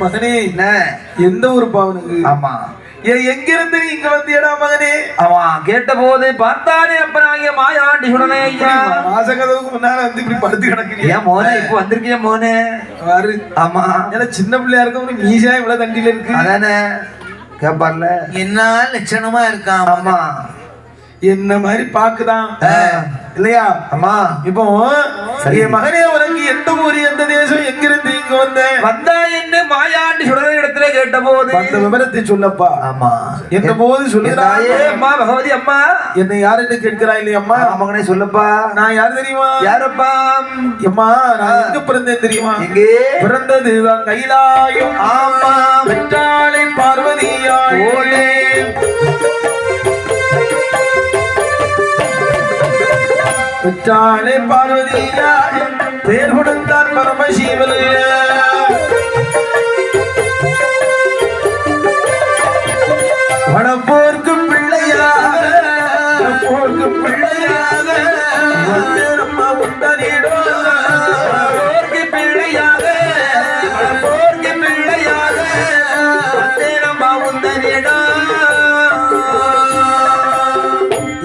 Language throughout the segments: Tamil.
மகனே. என்ன? எந்த ஊர் பாவனுக்கு ஆமா. ஏன் எங்க இருந்து நீ இங்க வந்தியடா மகனே? அவன் கேட்ட போது பார்த்தானே அப்பனாகிய மாயாண்டி சுடனே ஐயா. மாசகதவுக்கு முன்னால வந்து இப்படி படுத்து கிடக்குறியா ஏன் மோனே இப்ப வந்திருக்கிய மோனே? பாரு. ஆமா. ஏன்னா சின்ன பிள்ளையா இருக்க ஒரு மீசா இவ்வளவு தண்டில இருக்கு. அதானே? கேப்பார்ல என்ன லட்சணமா இருக்கான். ஆமா. என்ன மாதிரி பாக்குதான். இல்லையா? ஆமா. இப்போ. என் மகனே உனக்கு எந்த ஊர் எந்த தேசம் எங்க இருந்து இங்க வந்த? வந்தா என்ன மாயாண்டி சுடனே இடத்துல கேட்ட போது அந்த விவரத்தை சொல்லப்பா. ஆமா. எந்த போது சொல்லுறாயே அம்மா பகவதி அம்மா. என்னை யாருன்னு கேட்கிறாய் இல்லையம்மா மகனே சொல்லப்பா. நான் யார் தெரியுமா? யாரப்பா? அம்மா நான் எங்க பிறந்தேன் தெரியுமா? எங்கே? பிறந்ததுதான் கைலாயம். ஆமா. வெற்றாளை பார்வதியாய் ஓலே பெற்றாளே பார்வதியாய் பேர் கொடுத்தார் பரமசிவன் வனப்போர்க்கு பிள்ளையாக வனப்போர்க்கு பிள்ளையாக வந்து நம்ம போர்க்கு பிள்ளையாக போர்க்கு பிள்ளையாக வந்தேனம்மா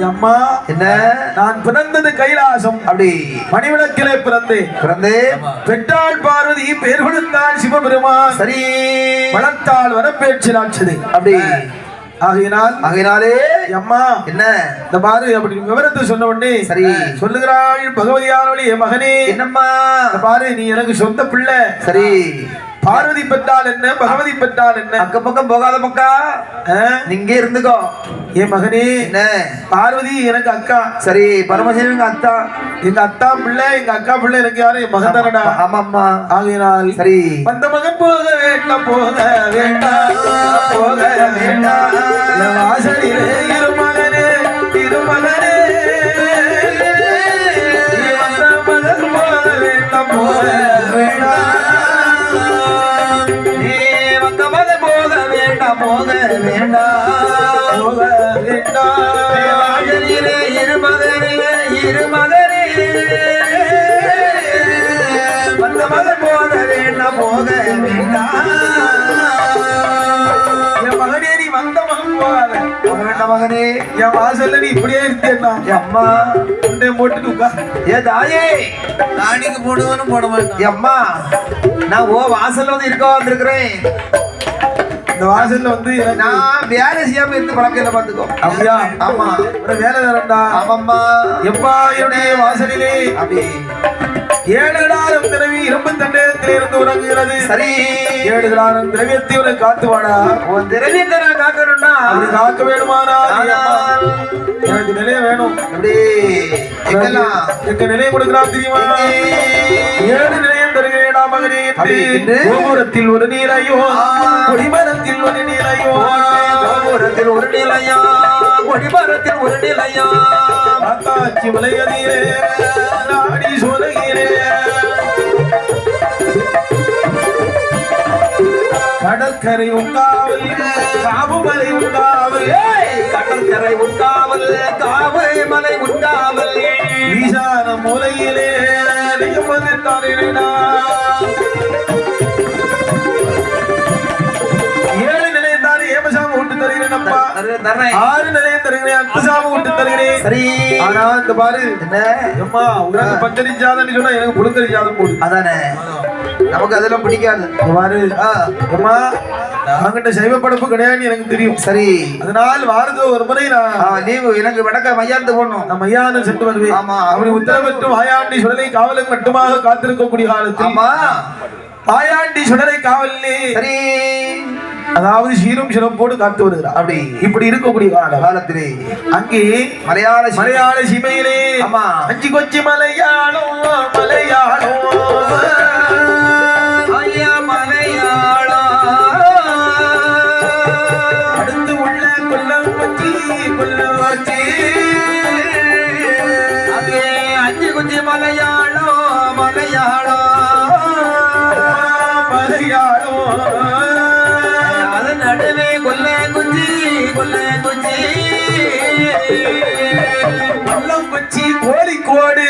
அம்மா என்ன? நான் பிறந்தது கைலாசம். அப்படி மணிவிளக்கிலே பிறந்தேன். பிறந்து பெற்றாள் பார்வதி பேர் கொடுத்தாள் சிவபெருமான். சரி. வளர்த்தாள் வரப்பேற்றினாட்சது அப்படி. ஆகையினால் ஆகையினாலே அம்மா என்ன? இந்த பாரு அப்படி விவரத்தை சொன்ன உடனே சரி. சொல்லுகிறாள் பகவதியானவளி என் மகனே. என்னம்மா? பாரு நீ எனக்கு சொந்த பிள்ளை. சரி. பார்வதி பெற்றால் என்ன? பகவதி பெற்றால் என்ன? அக்க பக்கம் போகாத மக்கா? நீங்க இருந்துக்கோ. என் மகனே என்ன? பார்வதி எனக்கு அக்கா. சரி பரமசிவங்க அத்தா? எங்க அத்தா பிள்ளை எங்க அக்கா பிள்ளை எனக்கு யாரும் என் மகன் தானடா. ஆமாம்மா. ஆகையினால் சரி. வந்த மகன் போக வேண்டாம் போக வேண்டாம் போக வேண்டாம். வாசலிலே மகனே என் வாசல்ல நீ இப்படியே இருந்தேன்னா என் அம்மா உண்டை உட்கார் ஏ தாயே. காணிக்கு போடுவனும் போட மாட்டான். அம்மா நான் ஓ வாசல்ல வந்து இருக்க வந்திருக்கிறேன். இந்த வாசல்ல வந்து நான் வேலை செய்யாம இருந்து பழக்கம் இல்லை பாத்துக்கோ அப்படியா? ஆமா. ஒரு வேலை தரண்டா ஆமாம்மா. எப்பா என்னுடைய வாசலிலே. அப்படி ஏழுகளாரம் திரவி இரும்பு தண்டத்திலே இருந்து உறங்குகிறது. சரி. ஏழுகளாரம் திரவியத்தை உனக்கு காத்து வாடா உன் திரவியத்தை நான் காக்கணும்னா? அப்படி காக்க வேணுமானா எனக்கு நிலைய வேணும். அப்படி எங்க நிலையம் கொடுக்கிறான் தெரியுமா? ஏழு நிலையம் தருகிறேடா மகனே? கோபுரத்தில் ஒரு நீரையோ கொடிமரத்தில் ஒரு நீரையோ. கோபுரத்தில் ஒரு நிலையா கொடிமரத்தில் ஒரு நிலையா காத்தாச்சி மலையதிலே கடற்கரை உண்டாவல் காபுமலை உண்டாவல். கடற்கரை உண்டாவல் காவை மலை உண்டாவல். ஈசான மூலையிலே நியமது தர்றேன். ஆறு நிலையம் தருகிறேன் அற்பசாம விட்டு தருகிறேன். சரி. ஆனா இந்த பாரு. என்ன? சாதம்னு சொன்னா எனக்கு புழுக்கரி சாதம் போடு. அதானே? நமக்கு அதெல்லாம் பிடிக்காது. அம்மா அவங்கிட்ட சைவ படப்பு கிடையாதுன்னு எனக்கு தெரியும். சரி. அதனால் வாரத்துல ஒரு முறை நான் நீ எனக்கு வடக்க மையாந்து போடணும். நம்ம ஐயானு சென்று வருவேன். ஆமா. அப்படி உத்தரவிட்டு வாயாண்டி சுடலை காவலுக்கு மட்டுமாக காத்திருக்கக்கூடிய காலத்தில் ஆமா. வாயாண்டி சுடலை காவலிலே சரி. அதாவது சீரும் சிறப்போடு காத்து வருகிறார். அப்படி இப்படி இருக்கக்கூடிய காலம். காலத்திலே. அங்கே மலையாள மலையாள சீமையிலே ஆமா. அஞ்சு கொச்சி மலையாளம் மலையாளம். அடுத்து உள்ள கொல்லம் வச்சி கொல்லம் வச்சி அங்கே அஞ்சு குஞ்சு மலையாளோ மலையாளோ. மலையாளம் அதன் நடுவே கொல்ல குஞ்சி கொல்ல குஞ்சி. கொல்லம் வச்சி கோழிக்கோடு.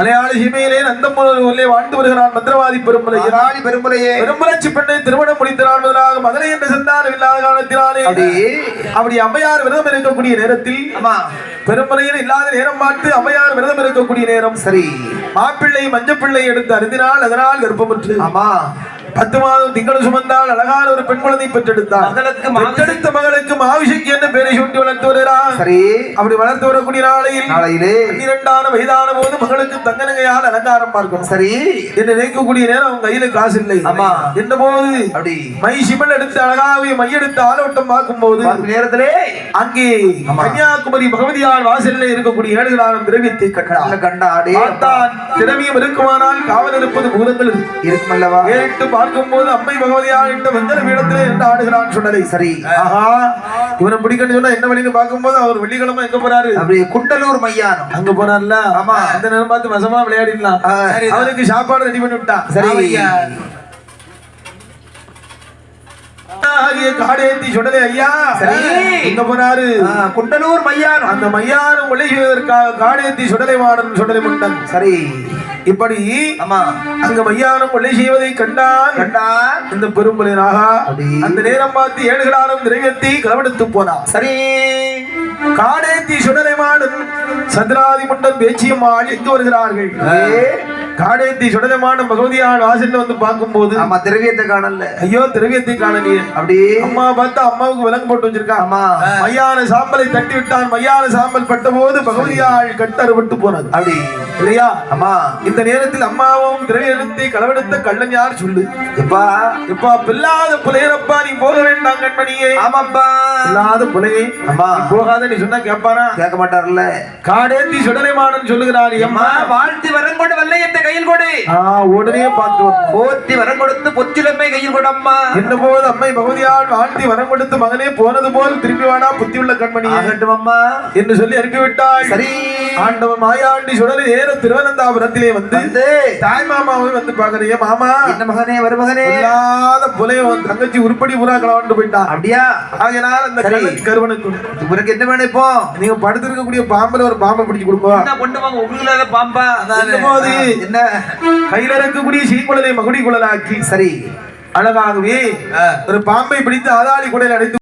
மலையாள சீமையிலே நந்தமுனர் ஊரிலே வாழ்ந்து வருகிறான் மந்திரவாதி பெருமலையன் ஆராளி பெரும்பலையே பெரும்பலச்சி பெண்ணை திருமணம் முடித்த நாள் முதலாக மதுரை என்ற சந்தானம் இல்லாத காலத்தினாலே அப்படி. அம்மையார் விரதம் இருக்கக்கூடிய நேரத்தில் பெருமலையில் இல்லாத நேரம் பார்த்து அம்மையார் விரதம் இருக்கக்கூடிய நேரம். சரி. மாப்பிள்ளை மஞ்சப்பிள்ளை எடுத்து அருந்தினால் அதனால் கர்ப்பமுற்று ஆமா. பத்து மாதம் திங்களும் சுமந்தால் அழகான ஒரு பெண் குழந்தை பெற்றெடுத்தார் பெற்றெடுத்த மகளுக்கு மாவிசைக்கு என்ன பேரை சூட்டி வளர்த்து வருகிறார் சரி. அப்படி வளர்த்து வரக்கூடிய நாளையில் நாளையிலே. பன்னிரெண்டான வயதான போது மகளுக்கு தங்க நகையால் அலங்காரம் பார்க்கணும். சரி. என்று நினைக்கக்கூடிய நேரம் அவன் கையில காசு இல்லை. ஆமா. என்ற போது அப்படி. மை சிமல் எடுத்து அழகாக மையெடுத்து ஆலோட்டம் பார்க்கும் போது நேரத்திலே. அங்கே. கன்னியாகுமரி பகவதியார் வாசலில் இருக்கக்கூடிய ஏழுகிராரம் திரவியத்தை கண்டாடே திரவியம் இருக்குமானால் காவல் இருப்பது பூதங்கள் இருக்கு. இருக்குமல்லவா? ஏறிட்டு பார்க்கும்போது அம்மை பகவதியார் இட்ட வெங்கல பீடத்திலே என்று ஆடுகிறான் சொன்னதை சரி. ஆஹா இவனை பிடிக்கணும்னு சொன்னா என்ன வழின்னு பார்க்கும்போது அவர் வெள்ளிக்கிழமை எங்க போறாரு? அப்படி குண்டலூர் மையானம் அங்க போனார்ல ஆமா. அந்த நேரம் பார்த்து வசமா விளையாடிடலாம். ஆ, அவனுக்கு சாப்பாடு ரெடி பண்ணி விட்டான் சரி ஆகிய காடேந்தி சுடலை ஐயா. சரி. எங்க போனாரு குண்டலூர் மையானம். அந்த மையானம் ஒளிசுவதற்காக காடேந்தி சுடலை மாடன் சுடலை முண்டன். சரி. இப்படி ஆமா. அங்க மையானம் கொள்ளை செய்வதை கண்டான் கண்டா இந்த பெரும்பலினாக. அந்த நேரம் பார்த்து ஏழுகளாரும் திரவியத்தை களவெடுத்து போனான் சரி. காடேந்தி சுடலை மாடன் சந்திராதி முண்டன் பேச்சியம்மாள் எங்கு வருகிறார்கள்? காடேந்தி சுடலை மாடன் பகவதியான் வாசல்ல வந்து பார்க்கும்போது ஆமா திரவியத்தை காணல. ஐயோ திரவியத்தை காணலையே. அப்படி. அம்மா பார்த்தா அம்மாவுக்கு விலங்கு போட்டு வச்சிருக்கான் ஆமா. மையான சாம்பலை தட்டி விட்டான். மையான சாம்பல் பட்ட போது பகவதியாள் கட்டறுபட்டு போனது. அப்படி. இல்லையா? ஆமா. இந்த நேரத்தில் அம்மாவும் திரவியத்தை களவெடுத்த கள்ளன் யார் சொல்லு? எப்பா. இப்பா பில்லாத புலையரப்பா நீ போக வேண்டாம் கண்மணியே. ஆமாப்பா. பில்லாத புலையே ஆமா நீ போகாத நீ சொன்னா கேட்பானா? கேட்க மாட்டார்ல காடேந்தி சுடலைமானன் சொல்லுகிறார் அம்மா அம்மா. வாழ்த்தி வரம் கொண்டு வெள்ளையத்தை கையில் கொடு. ஆ உடனே பார்த்து. போத்தி வரம் கொடுத்து பொச்சிலம்மை கையில் கொடு அம்மா. என்ன போது அம்மை பகவதியால் வாழ்த்தி வரம் கொடுத்து மகனே போனது போல் திரும்பி வாடா புத்தி உள்ள கண்மணியே. ஆகட்டும் அம்மா. என்று சொல்லி அனுப்பிவிட்டாள் சரி. ஆண்டவன் மாயாண்டி சுடலை ஏற திருவனந்தாபுரத்திலே வந்து தாய் மாமாவை வந்து பாக்குறிய மாமா. என்ன மகனே மருமகனே இல்லாத புலைய தங்கச்சி உருப்படி பூரா களவாண்டு போயிட்டான் அப்படியா? ஆகையினால் அந்த கருவனுக்கு உனக்கு என்ன வேணும் இப்போ? நீங்க படுத்திருக்கக்கூடிய பாம்புல ஒரு பாம்பை பிடிச்சு கொடுப்போம் என்ன கொண்டு வாங்க? உங்களுக்கு பாம்பா? போது? என்ன? கையில இருக்கக்கூடிய சீக்குழலை மகுடி குழலாக்கி சரி. அழகாகவே ஒரு பாம்பை பிடித்து ஆதாளி குடையில் அடைத்து